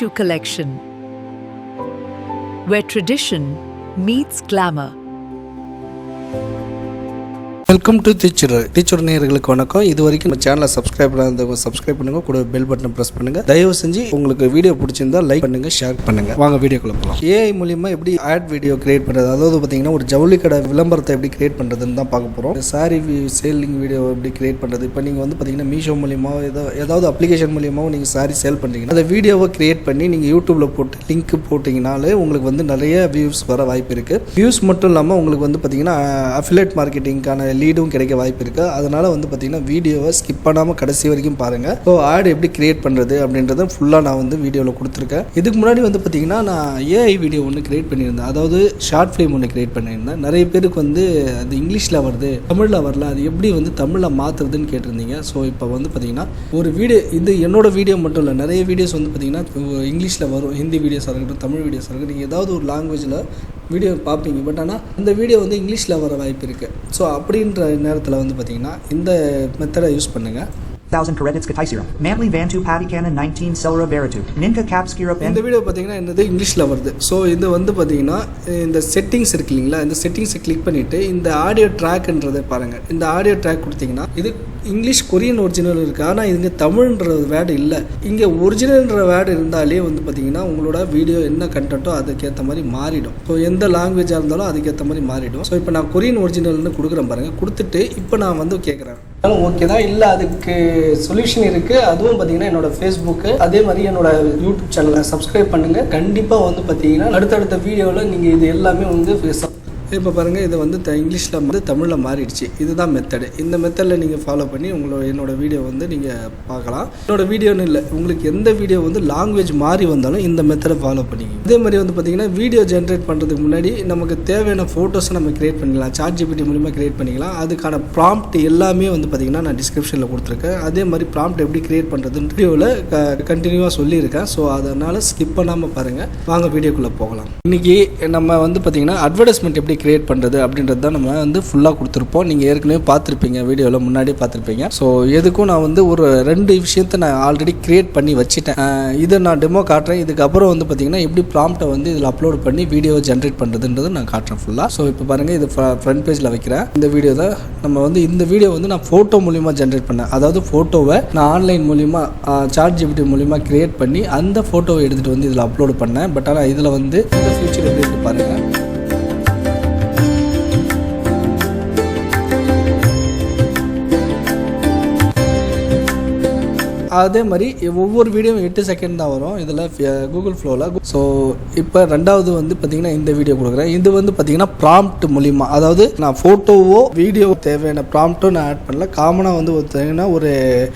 Tissue Collection, where tradition meets glamour. Welcome to teacher teacher நேயர்களுக்கு வணக்கம். இது வரைக்கும் நம்ம சேனலை சப்ஸ்கிரைப் பண்ணாதவங்க சப்ஸ்கிரைப் பண்ணுங்க. கூட பெல் பட்டன் பிரஸ் பண்ணுங்க. தயவு செஞ்சு உங்களுக்கு வீடியோ பிடிச்சிருந்தா லைக் பண்ணுங்க ஷேர் பண்ணுங்க. வாங்க வீடியோக்குள்ள போகலாம் ஏஐ மூலியமா எப்படி ஆட் வீடியோ கிரியேட் பண்றது? அதாவது பார்த்தீங்கன்னா ஒரு ஜவுளி கடை விளம்பரத்தை எப்படி கிரியேட் பண்றதுன்னு தான் பார்க்க போறோம். சாரி சேலிங் வீடியோ எப்படி கிரியேட் பண்றது? இப்போ நீங்க வந்து பார்த்தீங்கன்னா மீஷோ மூலியமாக ஏதோ ஏதாவது அப்ளிகேஷன் மூலியமாகவும் நீங்கள் சாரி சேல் பண்றீங்கன்னா அந்த வீடியோவை கிரியேட் பண்ணி நீங்கள் யூடியூப்ல போட்டு லிங்க் போட்டிங்கனாலே உங்களுக்கு வந்து நிறைய வியூஸ் வர வாய்ப்பு இருக்கு. வியூஸ் மட்டும் இல்லாமல் உங்களுக்கு வந்து பார்த்தீங்கன்னா அஃபிலேட் மார்க்கெட்டிங்கான லீடும் கிடைக்க வாய்ப்பு இருக்கு. அதனால வந்து பார்த்தீங்கன்னா வீடியோவை ஸ்கிப் பண்ணாமல் கடைசி வரைக்கும் பாருங்க. ஸோ ஆட் எப்படி கிரியேட் பண்ணுறது அப்படின்றத ஃபுல்லாக நான் வந்து வீடியோவில் கொடுத்துருக்கேன். இதுக்கு முன்னாடி வந்து பார்த்தீங்கன்னா நான் ஏஐ வீடியோ ஒன்று கிரியேட் பண்ணியிருந்தேன். அதாவது ஷார்ட் ஃபிலிம் ஒன்று கிரியேட் பண்ணியிருந்தேன். நிறைய பேருக்கு வந்து அது இங்கிலீஷில் வருது தமிழில் வரல. அது எப்படி வந்து தமிழில் மாற்றுறதுன்னு கேட்டிருந்தீங்க. ஸோ இப்போ வந்து பார்த்தீங்கன்னா ஒரு வீடியோ இது என்னோட வீடியோ மட்டும் இல்லை நிறைய வீடியோஸ் வந்து பார்த்தீங்கன்னா இங்கிலீஷில் வரும். ஹிந்தி வீடியோஸாக இருக்கட்டும் தமிழ் வீடியோஸாக இருக்கட்டும் நீங்கள் ஏதாவது ஒரு லாங்குவேஜில் வீடியோ பார்ப்பீங்க. பட் ஆனால் இந்த வீடியோ வந்து இங்கிலீஷில் வர வாய்ப்பு இருக்குது ஸோ அப்படின்ற நேரத்தில் வந்து பார்த்தீங்கன்னா இந்த மெத்தடை யூஸ் பண்ணுங்கள் 1000 credits Katai. Manly Vantu Paddy Cannon 19 Celery Veritu. Ninka Capskira இந்த வீடியோ பார்த்தீங்கன்னா என்னது? இங்கிலீஷில் வருது. ஸோ இது வந்து பார்த்தீங்கன்னா இந்த செட்டிங்ஸ் இருக்கு இல்லைங்களா? இந்த செட்டிங்ஸை கிளிக் பண்ணிவிட்டு இந்த ஆடியோ ட்ராக்ன்றதை பாருங்கள் இந்த ஆடியோ ட்ராக் கொடுத்தீங்கன்னா இது இங்கிலீஷ் கொரியன் ஒரிஜினல் இருக்குது ஆனால் இங்கே தமிழ்ன்ற வேர்டு இல்லை. இங்கே ஒரிஜினல்ன்ற வேர்டு இருந்தாலே வந்து பார்த்தீங்கன்னா உங்களோட வீடியோ என்ன கண்டென்ட்டோ அதுக்கேற்ற மாதிரி மாறிடும். ஸோ எந்த லாங்குவேஜாக இருந்தாலும் அதுக்கேற்ற மாதிரி மாறிடும். ஸோ இப்போ நான் கொரியன் ஒரிஜினல்னு கொடுக்குறேன் பாருங்கள் கொடுத்துட்டு இப்போ நான் வந்து கேட்குறேன் ஓகே தான். இல்லை அதுக்கு சொல்யூஷன் இருக்குது அதுவும் பார்த்தீங்கன்னா என்னோட ஃபேஸ்புக்கு அதே மாதிரி என்னோட யூடியூப் சேனலை சப்ஸ்கிரைப் பண்ணுங்கள் கண்டிப்பாக வந்து பார்த்தீங்கன்னா அடுத்தடுத்த வீடியோவில் நீங்கள் இது எல்லாமே வந்து sub- இப்போ பாருங்கள் இது வந்து த இங்கிலீஷில் வந்து தமிழில் மாறிடுச்சு. இதுதான் மெத்தடு இந்த மெத்தடில் நீங்கள் ஃபாலோ பண்ணி உங்களோட என்னோடய வீடியோ வந்து நீங்கள் பார்க்கலாம். என்னோடய வீடியோன்னு இல்லை உங்களுக்கு எந்த வீடியோ வந்து லாங்குவேஜ் மாறி வந்தாலும் இந்த மெத்தடை ஃபாலோ பண்ணிக்கங்க. இதே மாதிரி வந்து பார்த்தீங்கன்னா வீடியோ ஜென்ரேட் பண்ணுறதுக்கு முன்னாடி நமக்கு தேவையான ஃபோட்டோஸை நம்ம கிரியேட் பண்ணிக்கலாம். சார்ட் ஜிபிடி மூலிமா கிரியேட் பண்ணிக்கலாம். அதுக்கான ப்ராம்ப்ட் எல்லாமே வந்து பார்த்தீங்கன்னா நான் டிஸ்கிரிப்ஷனில் கொடுத்துருக்கேன். அதே மாதிரி ப்ராம்ப்ட் எப்படி கிரியேட் பண்ணுறதுன்னு வீடியோவில் கண்டினியூவாக சொல்லியிருக்கேன். ஸோ அதனால் ஸ்கிப் பண்ணாமல் பாருங்கள் வாங்க வீடியோக்குள்ளே போகலாம். இன்றைக்கி நம்ம வந்து பார்த்தீங்கன்னா அட்வர்டைஸ்மெண்ட் எப்படி கிரியேட் பண்ணுறது அப்படின்றது தான் நம்ம வந்து ஃபுல்லாக கொடுத்துருப்போம். நீங்கள் ஏற்கனவே பார்த்துருப்பீங்க வீடியோவில் முன்னாடியே பார்த்துருப்பீங்க. ஸோ எதுக்கும் நான் வந்து ஒரு ரெண்டு விஷயத்த நான் ஆல்ரெடி கிரியேட் பண்ணி வச்சுட்டேன். இதை நான் டெமோ காட்டுறேன். இதுக்கப்புறம் வந்து பார்த்தீங்கன்னா எப்படி ப்ராம்ப்டை வந்து இதில் அப்லோட் பண்ணி வீடியோவை ஜென்ரேட் பண்ணுறதுன்றது நான் காட்டுறேன் ஃபுல்லாக ஸோ இப்போ பாருங்கள் இது ஃப்ரண்ட் பேஜில் வைக்கிறேன். இந்த வீடியோ தான் நம்ம வந்து இந்த வீடியோ வந்து நான் ஃபோட்டோ மூலியமாக ஜென்ரேட் பண்ணேன். அதாவது ஃபோட்டோவை நான் ஆன்லைன் மூலியமாக சார்ட் ஜிபிடி மூலிமா கிரியேட் பண்ணி அந்த ஃபோட்டோவை எடுத்துகிட்டு வந்து இதில் அப்லோட் பண்ணேன். பட் ஆனால் இதில் வந்து இந்த ஃபியூச்சர் எப்படி இருக்கு பாருங்கள் அதே மாதிரி ஒவ்வொரு வீடியோவும் எட்டு செகண்ட் தான் வரும். இதில் கூகுள் ஃப்ளோவில் ஸோ இப்போ ரெண்டாவது வந்து பார்த்தீங்கன்னா இந்த வீடியோ கொடுக்குறேன். இது வந்து பார்த்தீங்கன்னா ப்ராம்ப்ட் மூலிமா அதாவது நான் ஃபோட்டோவோ வீடியோ தேவையான ப்ராம்ப்ட்டோ நான் ஆட் பண்ணல. காமனாக வந்து பார்த்தீங்கன்னா ஒரு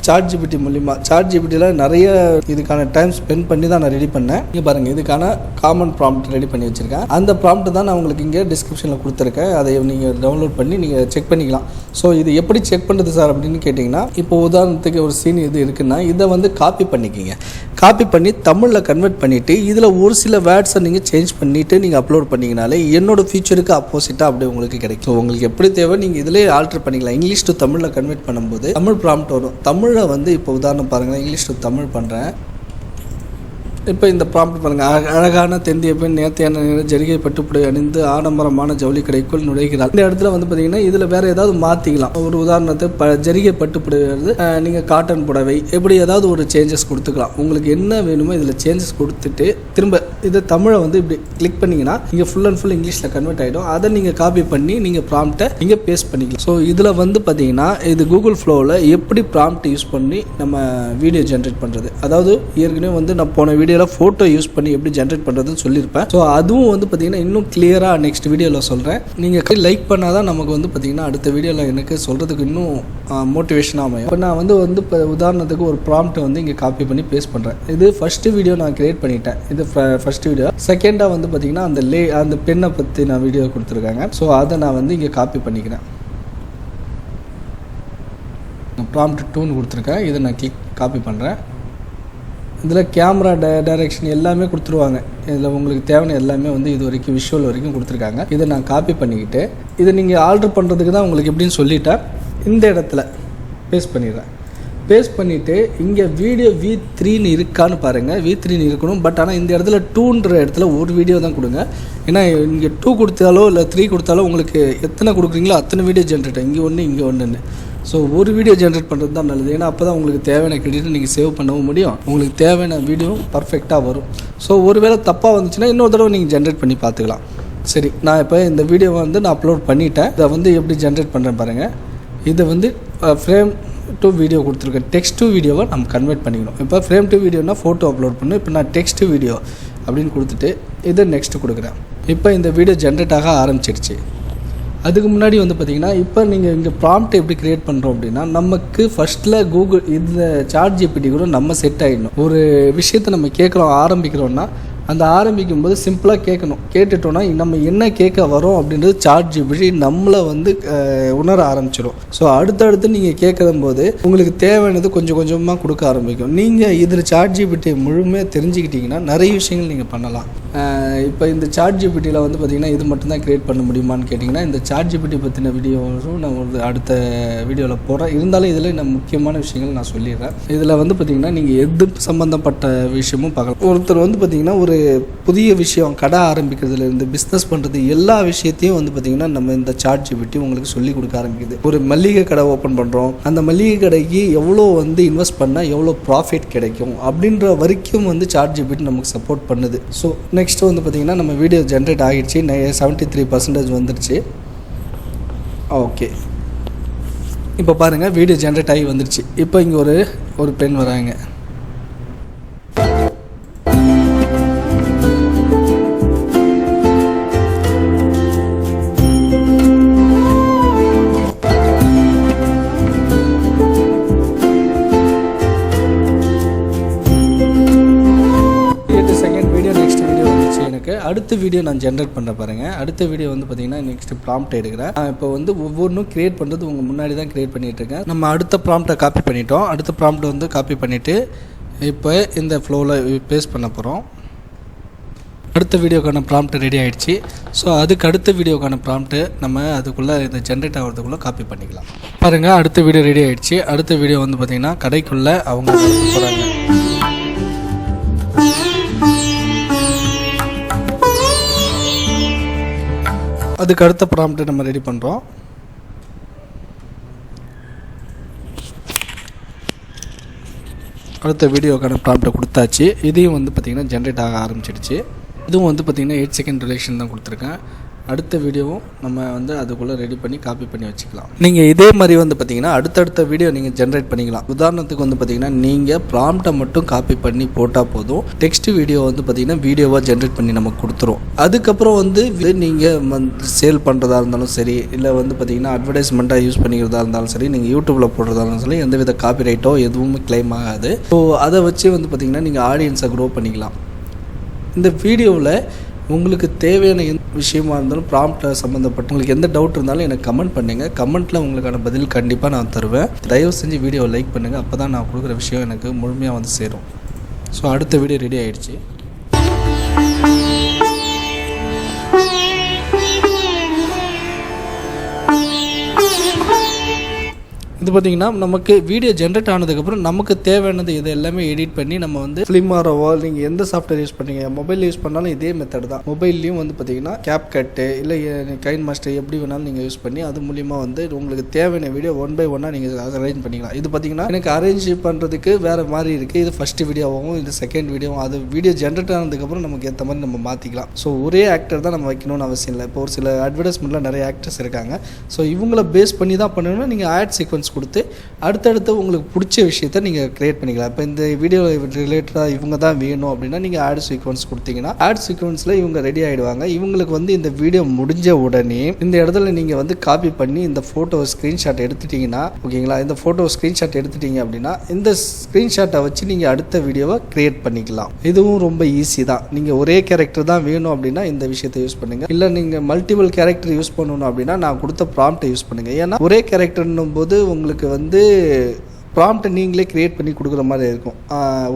சார்ட் ஜிபிடி மூலிமா சார்ட் ஜிபிடியில் நிறைய இதுக்கான டைம் ஸ்பெண்ட் பண்ணி தான் நான் ரெடி பண்ணேன். இங்கே பாருங்கள் இதுக்கான காமன் ப்ராம்ப்ட் ரெடி பண்ணி வச்சுருக்கேன். அந்த ப்ராம்ப்ட் தான் நான் உங்களுக்கு இங்கே டிஸ்கிரிப்ஷனில் கொடுத்துருக்கேன். அதை நீங்கள் டவுன்லோட் பண்ணி நீங்கள் செக் பண்ணிக்கலாம். ஸோ இது எப்படி செக் பண்ணுறது சார் அப்படின்னு கேட்டிங்கன்னா இப்போ உதாரணத்துக்கு ஒரு சீன் இது இருக்குன்னா இதை வந்து காப்பி பண்ணிக்கிங்க. காப்பி பண்ணி தமிழில் கன்வெர்ட் பண்ணிவிட்டு இதில் ஒரு சில வேர்ட்ஸை நீங்கள் சேஞ்ச் பண்ணிவிட்டு நீங்கள் அப்லோட் பண்ணிங்கனாலே என்னோட ஃபியூச்சருக்கு அப்போசிட்டாக அப்படியே உங்களுக்கு கிடைக்கும். உங்களுக்கு எப்படி தேவை நீங்கள் இதிலே ஆல்டர் பண்ணிக்கலாம். இங்கிலீஷ் டு தமிழில் கன்வெர்ட் பண்ணும்போது தமிழ் ப்ராம்ப்ட் வரும். தமிழில் வந்து இப்போ உதாரணம் பாருங்கள் இங்கிலீஷ் டு தமிழ் பண்ணுறேன் இப்போ இந்த ப்ராப்ளம் பாருங்கள் அழகான தெந்திய பெண் நேர்த்தியான ஜரிகை பட்டுப்புடை அணிந்து ஆடம்பரமான ஜவுளி கடைக்குள் நுழைகிறார் இந்த இடத்துல வந்து பார்த்தீங்கன்னா இதில் வேற ஏதாவது மாற்றிக்கலாம் ஒரு உதாரணத்துக்கு ப ஜரிகை பட்டுப்புடை வருது நீங்கள் காட்டன் புடவை எப்படி ஏதாவது ஒரு சேஞ்சஸ் கொடுத்துக்கலாம். உங்களுக்கு என்ன வேணுமோ இதில் சேஞ்சஸ் கொடுத்துட்டு திரும்ப இது தமிழை வந்து இப்படி கிளிக் பண்ணிங்கன்னா இங்கே ஃபுல் அண்ட் ஃபுல் இங்கிலீஷில் கன்வெர்ட் ஆகிடும் அதை நீங்கள் காப்பி பண்ணி நீங்கள் ப்ராம்ப்டை நீங்கள் பேஸ்ட் பண்ணிக்கலாம். ஸோ இதில் வந்து பார்த்தீங்கன்னா இது கூகுள் ஃப்ளோவில் எப்படி ப்ராம்ப்ட் யூஸ் பண்ணி நம்ம வீடியோ ஜென்ரேட் பண்ணுறது அதாவது ஏற்கனவே வந்து நான் போன வீடியோ வீடியோவில் ஃபோட்டோ யூஸ் பண்ணி எப்படி ஜென்ரேட் பண்ணுறதுன்னு சொல்லியிருப்பேன். ஸோ அதுவும் வந்து பார்த்தீங்கன்னா இன்னும் கிளியராக நெக்ஸ்ட் வீடியோவில் சொல்கிறேன் நீங்கள் லைக் பண்ணால் தான் நமக்கு வந்து பார்த்தீங்கன்னா அடுத்த வீடியோவில் எனக்கு சொல்கிறதுக்கு இன்னும் மோட்டிவேஷனாக அமையும். இப்போ நான் வந்து வந்து இப்போ உதாரணத்துக்கு ஒரு ப்ராம்ப்ட்டை வந்து இங்கே காப்பி பண்ணி பேஸ்ட் பண்ணுறேன் இது ஃபஸ்ட்டு வீடியோ நான் கிரியேட் பண்ணிட்டேன். இது ஃபஸ்ட் வீடியோ செகண்டாக வந்து பார்த்தீங்கன்னா அந்த லே அந்த பெண்ணை பற்றி நான் வீடியோ கொடுத்துருக்காங்க. ஸோ அதை நான் வந்து இங்கே காப்பி பண்ணிக்கிறேன். ப்ராம்ப்ட் டூன்னு கொடுத்துருக்கேன். இதை நான் கிளிக் காப்பி பண்ணுறேன் இதில் கேமரா ட டைரக்ஷன் எல்லாமே கொடுத்துருவாங்க. இதில் உங்களுக்கு தேவையான எல்லாமே வந்து இது வரைக்கும் விஷுவல் வரைக்கும் கொடுத்துருக்காங்க. இதை நான் காப்பி பண்ணிக்கிட்டு இதை நீங்கள் ஆர்டர் பண்ணுறதுக்கு தான் உங்களுக்கு எப்படின்னு சொல்லிட்டேன் இந்த இடத்துல பேஸ்ட் பண்ணிடுறேன். பேஸ்ட் பண்ணிவிட்டு இங்கே வீடியோ வி த்ரீன்னு இருக்கான்னு பாருங்கள் வி த்ரீன்னு இருக்கணும் பட் ஆனால் இந்த இடத்துல டூன்ற இடத்துல ஒரு வீடியோ தான் கொடுங்க. ஏன்னா இங்கே டூ கொடுத்தாலோ இல்லை த்ரீ கொடுத்தாலோ உங்களுக்கு எத்தனை கொடுக்குறீங்களோ அத்தனை வீடியோ ஜென்ரேட் இங்கே ஒன்று இங்கே ஒன்றுன்னு ஸோ ஒரு வீடியோ ஜென்ரேட் பண்ணுறது தான் நல்லது. ஏன்னா அப்போ தான் உங்களுக்கு தேவையான கிரெடிட் நீங்கள் சேவ் பண்ணவும் முடியும். உங்களுக்கு தேவையான வீடியோ பர்ஃபெக்டாக வரும். ஸோ ஒருவேளை தப்பாக வந்துச்சுன்னா இன்னொரு தடவை நீங்கள் ஜென்ரேட் பண்ணி பார்த்துக்கலாம். சரி நான் இப்போ இந்த வீடியோவை வந்து நான் அப்லோட் பண்ணிட்டேன். இதை வந்து எப்படி ஜென்ரேட் பண்ணுறேன் பாருங்கள் இதை வந்து ஃப்ரேம் டு வீடியோ கொடுத்துருக்கேன். டெக்ஸ்ட் டு வீடியோவை நம்ம கன்வெர்ட் பண்ணிக்கணும். இப்போ ஃப்ரேம் டு வீடியோனா ஃபோட்டோ அப்லோட் பண்ணணும் இப்போ நான் டெக்ஸ்ட் வீடியோ அப்படின்னு கொடுத்துட்டு இதை நெக்ஸ்ட் கொடுக்குறேன். இப்போ இந்த வீடியோ ஜென்ரேட் ஆக ஆரம்பிச்சிடுச்சு அதுக்கு முன்னாடி வந்து பார்த்தீங்கன்னா இப்போ நீங்கள் இங்கே ப்ராம்ப்ட் எப்படி க்ரியேட் பண்ணுறோம் அப்படின்னா நமக்கு ஃபஸ்ட்டில் கூகுள் இந்த சார்ட் ஜிபிடி கூட நம்ம செட் ஆகிடணும் ஒரு விஷயத்தை நம்ம கேட்குறோம் ஆரம்பிக்கிறோம்னா அந்த ஆரம்பிக்கும் போது சிம்பிளாக கேட்கணும். கேட்டுட்டோன்னா நம்ம என்ன கேட்க வரோம் அப்படின்றது சார்ட் ஜிபிடி நம்மளை வந்து உணர ஆரம்பிச்சிடும் ஸோ அடுத்தடுத்து நீங்கள் கேட்கும் போது உங்களுக்கு தேவையானது கொஞ்சம் கொஞ்சமாக கொடுக்க ஆரம்பிக்கும். நீங்கள் இதில் சார்ட் ஜிபிடி முழுமையாக தெரிஞ்சுக்கிட்டிங்கன்னா நிறைய விஷயங்கள் நீங்கள் பண்ணலாம். இப்போ இந்த சார்ட் ஜிபிடியில் வந்து பார்த்திங்கன்னா இது மட்டும்தான் க்ரியேட் பண்ண முடியுமான்னு கேட்டிங்கன்னா இந்த சார்ட் ஜிபிடி பற்றின வீடியோவும் நான் ஒரு அடுத்த வீடியோவில் போகிறேன் இருந்தாலும் இதில் நான் முக்கியமான விஷயங்கள் நான் சொல்லிடுறேன். இதில் வந்து பார்த்திங்கன்னா நீங்கள் எது சம்மந்தப்பட்ட விஷயமும் பார்க்கலாம். ஒருத்தர் வந்து பார்த்திங்கன்னா ஒரு புதிய விஷயம் கடை ஆரம்பிக்கிறதுலேருந்து பிஸ்னஸ் பண்ணுறது எல்லா விஷயத்தையும் வந்து பார்த்திங்கன்னா நம்ம இந்த சார்ட் ஜிபிடி உங்களுக்கு சொல்லி கொடுக்க ஆரம்பிக்குது. ஒரு மளிகை கடை ஓப்பன் பண்ணுறோம் அந்த மளிகை கடைக்கு எவ்வளோ வந்து இன்வெஸ்ட் பண்ணால் எவ்வளோ ப்ராஃபிட் கிடைக்கும்? அப்படின்ற வரைக்கும் வந்து சார்ட் ஜிபிடி நமக்கு சப்போர்ட் பண்ணுது. ஸோ நெக்ஸ்ட் வந்து பார்த்திங்கன்னா நம்ம வீடியோ ஜென்ரேட் ஆகிடுச்சு. செவன்ட்டி த்ரீ பர்சன்டேஜ் வந்துருச்சு. ஓகே இப்போ பாருங்கள் வீடியோ ஜென்ரேட் ஆகி வந்துருச்சு. இப்போ இங்கே ஒரு ஒரு பெண் வராங்க. அடுத்த வீடியோ நான் ஜென்ரேட் பண்ண பாருங்க. அடுத்த வீடியோ வந்து பார்த்தீங்கன்னா நெக்ஸ்ட் ப்ராம்ப்ட் எடுக்கிறேன். நான் இப்போ வந்து ஒவ்வொன்றும் கிரியேட் பண்ணுறது உங்கள் முன்னாடி தான் கிரியேட் பண்ணிட்டு இருக்கேன். நம்ம அடுத்த ப்ராம்ப்டை காப்பி பண்ணிட்டோம். அடுத்த ப்ராம்ப்ட் வந்து காப்பி பண்ணிவிட்டு இப்போ இந்த ஃப்ளோவில் பேஸ்ட் பண்ண போகிறோம் அடுத்த வீடியோக்கான ப்ராம்ப்ட் ரெடி ஆயிடுச்சு. ஸோ அதுக்கு அடுத்த வீடியோக்கான ப்ராம்ப்ட்டு நம்ம அதுக்குள்ளே இந்த ஜென்ரேட் ஆகிறதுக்குள்ளே காப்பி பண்ணிக்கலாம். பாருங்கள் அடுத்த வீடியோ ரெடி ஆயிடுச்சு. அடுத்த வீடியோ வந்து பார்த்திங்கன்னா கடைக்குள்ளே அவங்க போகிறாங்க அதுக்கு அடுத்த ப்ராம்ப்டை நம்ம ரெடி பண்ணுறோம் அடுத்த வீடியோக்கான ப்ராம்ப்டை கொடுத்தாச்சு. இதையும் வந்து பார்த்திங்கன்னா ஜென்ரேட் ஆக ஆரம்பிச்சிடுச்சு. இதுவும் வந்து பார்த்திங்கன்னா எயிட் செகண்ட் ரிலேஷன் தான் கொடுத்துருக்கேன். அடுத்த வீடியோவும் நம்ம வந்து அதுக்குள்ளே ரெடி பண்ணி காப்பி பண்ணி வச்சுக்கலாம். நீங்கள் இதே மாதிரி வந்து பார்த்தீங்கன்னா அடுத்தடுத்த வீடியோ நீங்கள் ஜென்ரேட் பண்ணிக்கலாம். உதாரணத்துக்கு வந்து பார்த்தீங்கன்னா நீங்கள் ப்ராம்ப்டை மட்டும் காப்பி பண்ணி போட்டால் போதும். டெக்ஸ்ட் வீடியோ வந்து பார்த்தீங்கன்னா வீடியோவாக ஜென்ரேட் பண்ணி நம்ம கொடுத்துரும். அதுக்கப்புறம் வந்து நீங்கள் சேல் பண்ணுறதா இருந்தாலும் சரி இல்லை வந்து பார்த்தீங்கன்னா அட்வர்டைஸ்மெண்ட்டாக யூஸ் பண்ணிக்கிறதா இருந்தாலும் சரி நீங்கள் யூடியூப்பில் போடுறதா இருந்தாலும் சரி எந்தவித காப்பி ரைட்டோ எதுவும் கிளைம் ஆகாது. ஸோ அதை வச்சு வந்து பார்த்தீங்கன்னா நீங்கள் ஆடியன்ஸை க்ரோ பண்ணிக்கலாம். இந்த வீடியோவில் உங்களுக்கு தேவையான எந்த விஷயமா இருந்தாலும் ப்ராம்ப்ட் சம்மந்தப்பட்ட உங்களுக்கு எந்த டவுட் இருந்தாலும் எனக்கு கமெண்ட் பண்ணுங்கள் கமெண்ட்டில் உங்களுக்கான பதில் கண்டிப்பாக நான் தருவேன். தயவு செஞ்சு வீடியோவை லைக் பண்ணுங்கள் அப்போ தான் நான் கொடுக்குற விஷயம் எனக்கு முழுமையாக வந்து சேரும். ஸோ அடுத்த வீடியோ ரெடி ஆகிடுச்சி இது பார்த்தீங்கன்னா நமக்கு வீடியோ ஜென்ரேட் ஆனதுக்கப்புறம் நமக்கு தேவையானது இது எல்லாமே எடிட் பண்ணி நம்ம வந்து ஃபிலிமாரோவோ நீங்கள் எந்த சாஃப்ட்வேர் யூஸ் பண்ணீங்க மொபைல் யூஸ் பண்ணாலும் இதே மெத்தட் தான். மொபைல்லையும் வந்து பார்த்தீங்கன்னா கேப் கட்டு இல்லை கைன் மாஸ்டர் எப்படி வேணாலும் நீங்கள் யூஸ் பண்ணி அது மூலிமா வந்து உங்களுக்கு தேவையான வீடியோ ஒன் பை ஒன்னாக நீங்கள் அரேஞ்ச் பண்ணிக்கலாம். இது பார்த்தீங்கன்னா எனக்கு அரேஞ்ச் பண்ணுறதுக்கு வேறு மாதிரி இருக்குது இது ஃபஸ்ட்டு வீடியோவாகவும் இது செகண்ட் வீடியோவும் அது வீடியோ ஜென்ரேட் ஆனதுக்கப்புறம் நமக்கு ஏற்ற மாதிரி நம்ம மாற்றிக்கலாம் ஸோ ஒரே ஆக்டர் தான் நம்ம வைக்கணும்னு அவசியம் இல்லை. இப்போ ஒரு சில அட்வர்டைஸ்மெண்ட்டில் நிறைய ஆக்டர்ஸ் இருக்காங்க. ஸோ இவங்கள பேஸ் பண்ணி தான் பண்ணணும்னா நீங்கள் ஆட் சீக்வன்ஸ் கொடுத்து அடுத்தடுத்து உங்களுக்கு பிடிச்ச விஷயத்த நீங்கள் க்ரியேட் பண்ணிக்கலாம். இப்போ இந்த வீடியோ ரிலேட்டடாக இவங்க தான் வேணும் அப்படின்னா நீங்கள் ஆட் சீக்வன்ஸ் கொடுத்தீங்கன்னா ஆட் சீக்வன்ஸில் இவங்க ரெடி ஆகிடுவாங்க இவங்களுக்கு வந்து இந்த வீடியோ முடிஞ்ச உடனே இந்த இடத்துல நீங்கள் வந்து காப்பி பண்ணி இந்த ஃபோட்டோ ஸ்க்ரீன்ஷாட் எடுத்துட்டிங்கன்னா ஓகேங்களா? இந்த ஃபோட்டோ ஸ்க்ரீன்ஷாட் எடுத்துட்டீங்க அப்படின்னா இந்த ஸ்க்ரீன்ஷாட்டை வச்சு நீங்கள் அடுத்த வீடியோவை க்ரியேட் பண்ணிக்கலாம். இதுவும் ரொம்ப ஈஸி தான். நீங்கள் ஒரே கேரக்டர் தான் வேணும் அப்படின்னா இந்த விஷயத்தை யூஸ் பண்ணுங்கள் இல்லை நீங்கள் மல்டிபிள் கேரக்டர் யூஸ் பண்ணணும் அப்படின்னா நான் கொடுத்த ப்ராம்ப்டை யூஸ் பண்ணுங்கள் ஏன்னா ஒரே கேரக்டர்னும் போது உங்களுக்கு வந்து ப்ராம்ப்டை நீங்களே கிரியேட் பண்ணி கொடுக்குற மாதிரி இருக்கும்.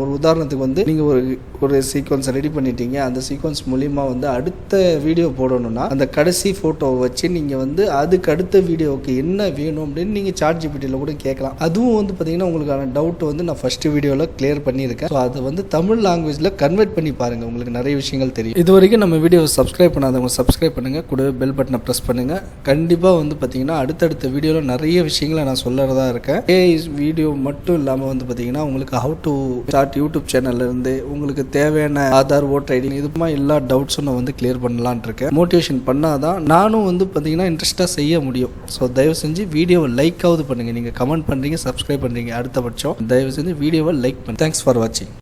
ஒரு உதாரணத்துக்கு வந்து நீங்கள் ஒரு ஒரு சீக்வன்ஸை ரெடி பண்ணிட்டீங்க. அந்த சீக்வன்ஸ் மூலிமா வந்து அடுத்த வீடியோ போடணும்னா அந்த கடைசி ஃபோட்டோவை வச்சு நீங்கள் வந்து அதுக்கு அடுத்த வீடியோவுக்கு என்ன வேணும் அப்படின்னு நீங்கள் சார்ஜ் ஜிபிட்டியில் கூட கேட்கலாம். அதுவும் வந்து பார்த்தீங்கன்னா உங்களுக்கான டவுட் வந்து நான் ஃபஸ்ட்டு வீடியோவில் கிளியர் பண்ணியிருக்கேன். ஸோ அதை வந்து தமிழ் லாங்குவேஜில் கன்வெர்ட் பண்ணி பாருங்கள் உங்களுக்கு நிறைய விஷயங்கள் தெரியும். இது வரைக்கும் நம்ம வீடியோவை சப்ஸ்கிரைப் பண்ணாதவங்க சப்ஸ்கிரைப் பண்ணுங்கள் கூட பெல் பட்டனை ப்ரெஸ் பண்ணுங்கள் கண்டிப்பாக வந்து பார்த்தீங்கன்னா அடுத்தடுத்த வீடியோவில் நிறைய விஷயங்களை நான் சொல்லறதா இருக்கேன். ஏ வீடியோ மட்டும் இல்லாமல் வந்து பார்த்தீங்கன்னா உங்களுக்கு ஹவு டு ஸ்டார்ட் யூடியூப் சேனல்ல இருந்து உங்களுக்கு தேவையான ஆதார் ஓட்டர் ஐடி இதுமா எல்லா டவுட்ஸும் நான் வந்து கிளியர் பண்ணலான் இருக்கேன். மோட்டிவேஷன் பண்ணாதான் நானும் வந்து பார்த்தீங்கன்னா இன்ட்ரெஸ்ட்டாக செய்ய முடியும். ஸோ தயவு செஞ்சு வீடியோவை லைக்காவது பண்ணுங்கள் நீங்கள் கமெண்ட் பண்ணுறீங்க சப்ஸ்கிரைப் பண்ணுறீங்க அடுத்த பட்சம் தயவு செஞ்சு வீடியோவை லைக் பண்ணு. தேங்க்ஸ் ஃபார் வாட்சிங்